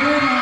네.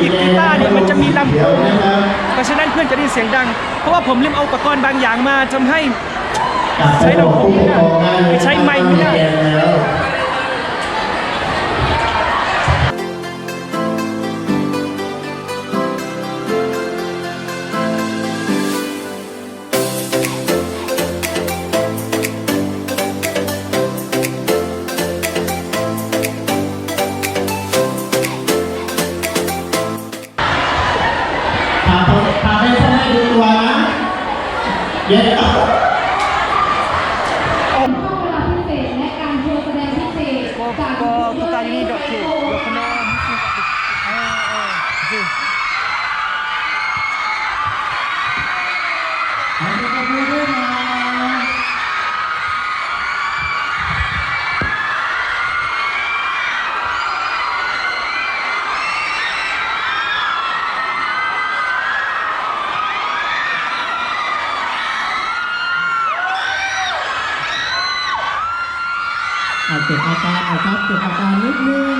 หยิบกีตาร์เนี่ยมันจะมีลำโพงเพราะฉะนั้นเพื่อนจะได้เสียงดัง เพราะว่าผมลืมเอาอุปกรณ์บางอย่างมาทำให้ใช้ลำโพงไม่ได้ใช้ไมค์ไม่ได้ Yeah. เก็บอาการนะครับเก็บอาการนิดนึง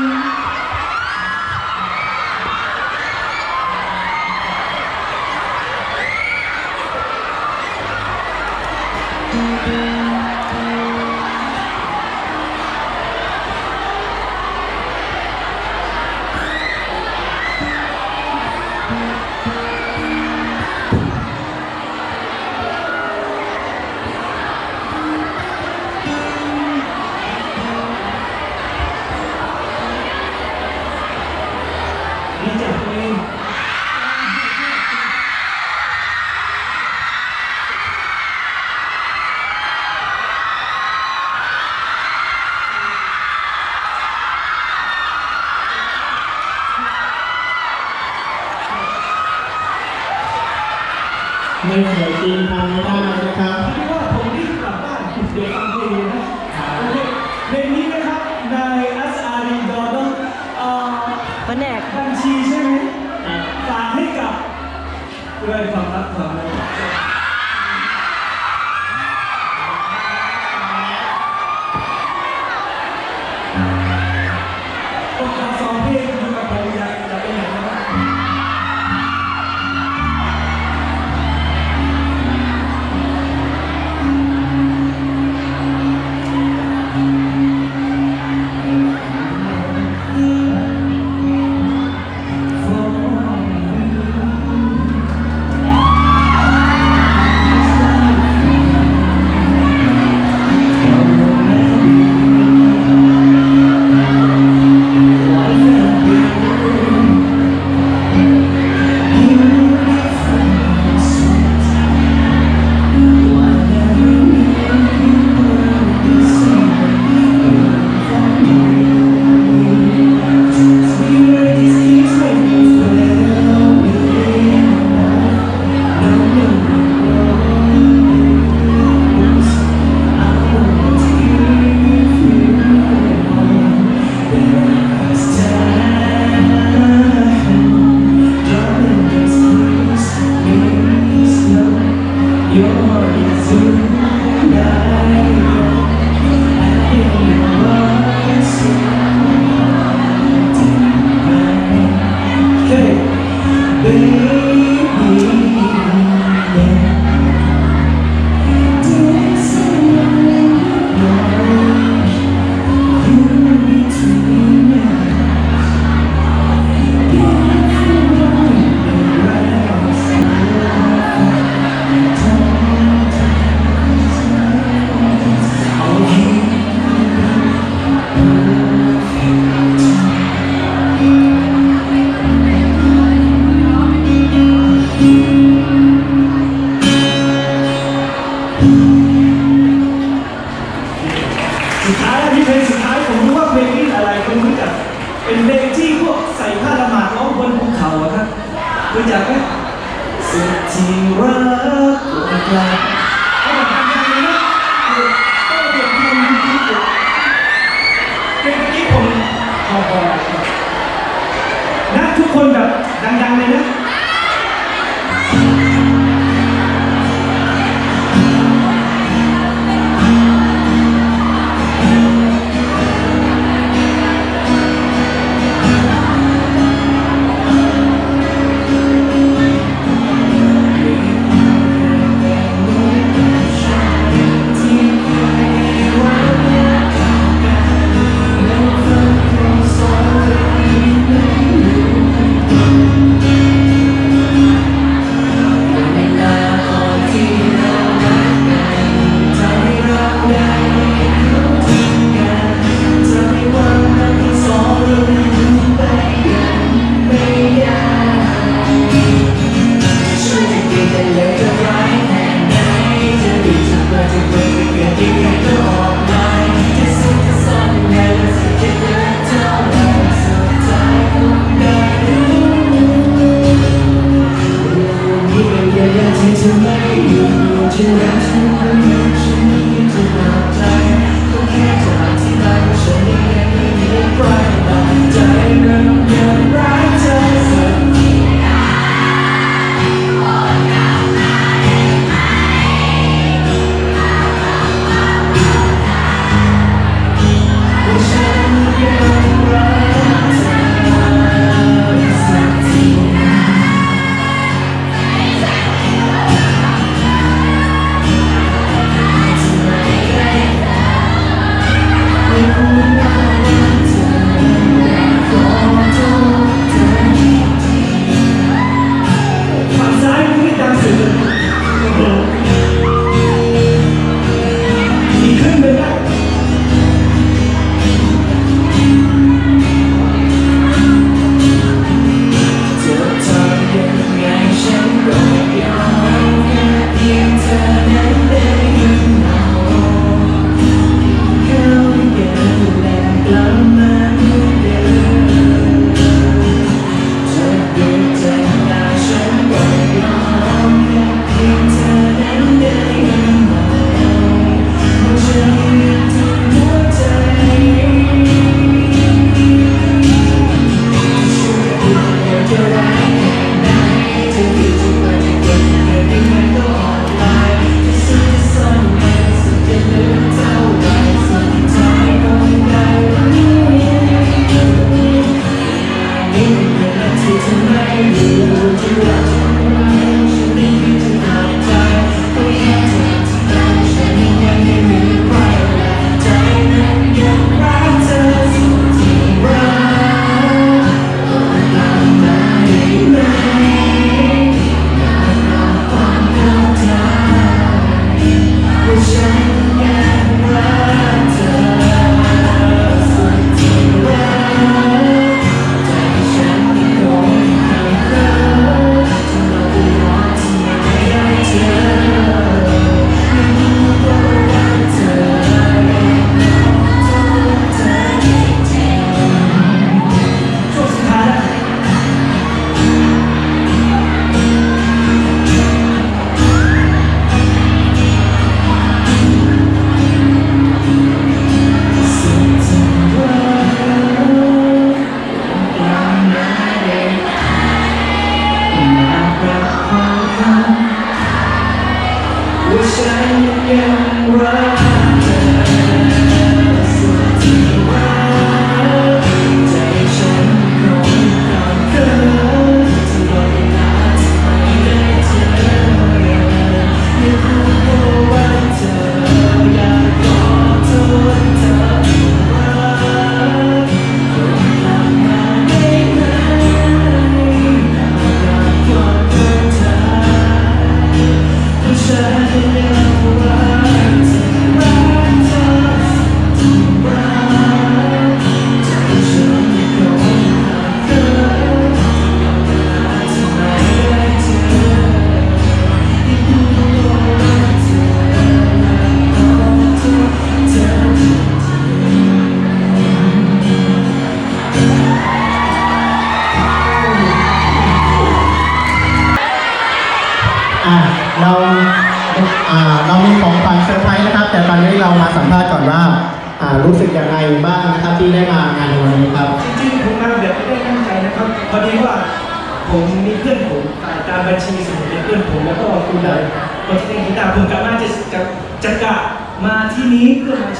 ดังๆเลยนะ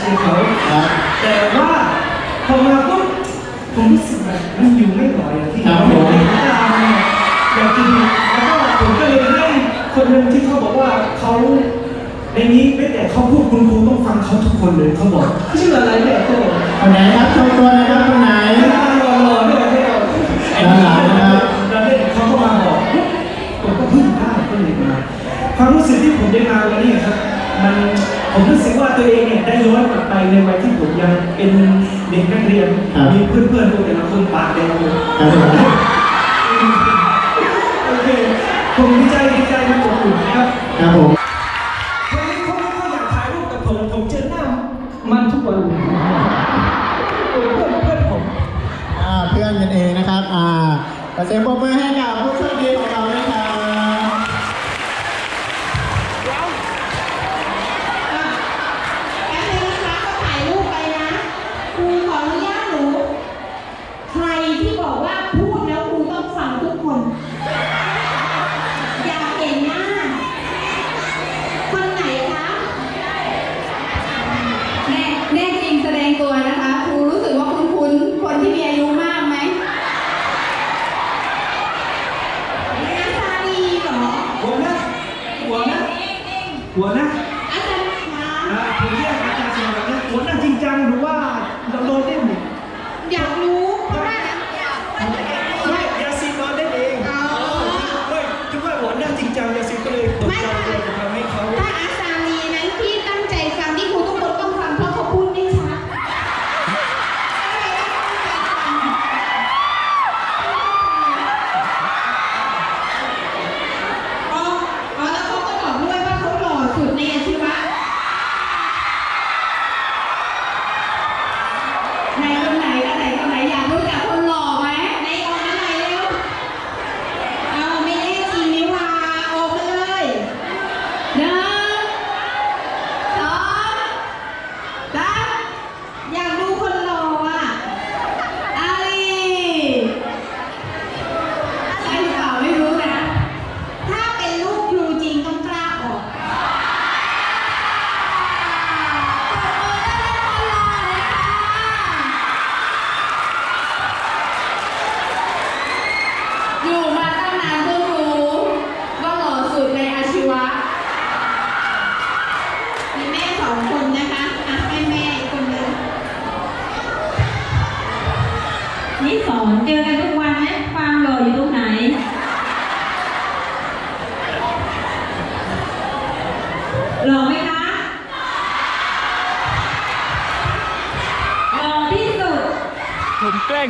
ชียร์เขาแต่ว่าพอมาปุ๊บผมรู้สึกแบบมันอยู่ไม่ไหวอะที่ครับผม ไม่ได้อยากจะอยู่แล้วก็ผมก็เลยให้คนหนึ่งที่เขาบอกว่าเขาในนี้ไม่แต่เขาพูดคุณครูต้องฟังเขาทุกคนเลยเขาบอกเขาชื่ออะไรเนี่ยเขาบอกคนไหนครับโชว์ตัวนะครับคนไหน ไอ้หน้ารอรอเนี่ยให้เราไอ้นี่ด้านหลังนะครับ แล้วเนี่ยเขาก็มาบอกผมก็เพิ่งได้ก็เลยมาความรู้สึกที่ผมได้มาวันนี้ครับ มันผมรู้สึกว่าตัวเองเนี่ยได้ย้อนกลับไปในวัยที่ผมยังเป็นเด็กนักเรียน มีเพื่อนๆตัวแต่ละคนปากแดงอยู่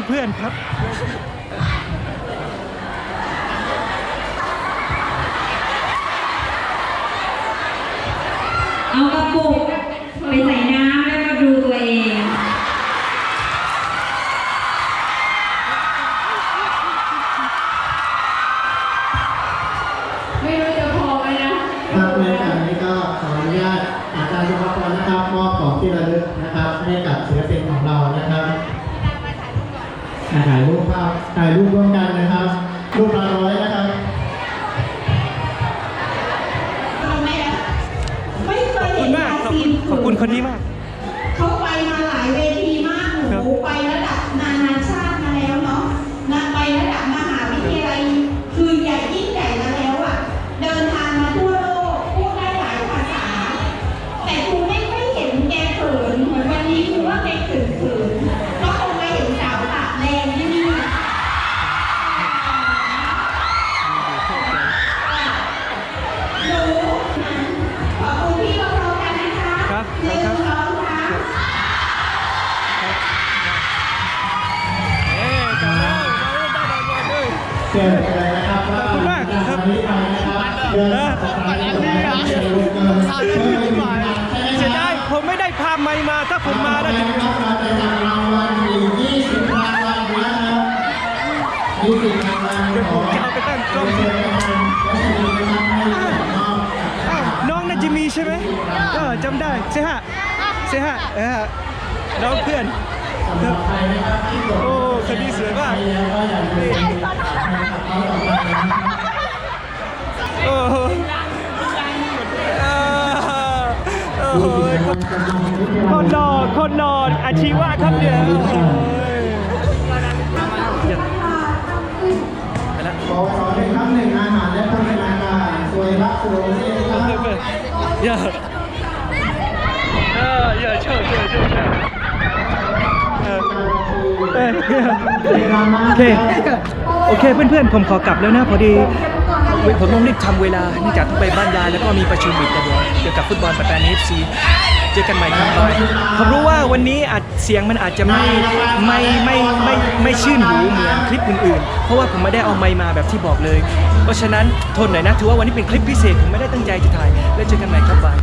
งเพื่อนครับเอากระปุกไปใส่น้ำ คนนี้มาก เชิญเลยนะครับว่าจากนี้ไปนะครับเดินสถานีรถไฟฟ้าเดินเดินเสียดายผมไม่ได้พาไม่มาถ้าผมมาได้ครับเรจะนำรางวัลอยู่20รางวัลนะครับ20รางวัลของจะเอาไปตั้งกล้องน้องน่าจะมีใช่ไหมเออจำได้เซฮะเซฮะเออน้องเพื่อนะครับโอ้โหอ่าโอ้โหคนนอนคนนอนอาชีวะครับเนี่ยโอ้ยไปแล้วขอขอเป็นคำหนึ่งอาหารและพัฒนาการสวยรักสวยเท่ครับอย่าเอออย่าเชื่อเชื่อเชื่อเชื่อเออเออ โอเค โอเค เพื่อนๆ ผมขอกลับแล้วนะพอดี ผมต้องรีบทำเวลาเนื่องจากต้องไปบ้านยายแล้วก็มีประชุมอีกแต่เดี๋ยวเกี่ยวกับฟุตบอลปัตตานีเอฟซีเจอกันใหม่ครับบายผมรู้ว่าวันนี้อาจเสียงมันอาจจะไม่ไม่ไม่ไม่ไม่ชื่นหูเหมือนคลิปอื่นๆ เพราะว่าผมไม่ได้เอาไมค์มาแบบที่บอกเลย เพราะฉะนั้นทนหน่อยนะถือว่าวันนี้เป็นคลิปพิเศษผมไม่ได้ตั้งใจจะถ่าย แล้วเจอกันใหม่ครับบาย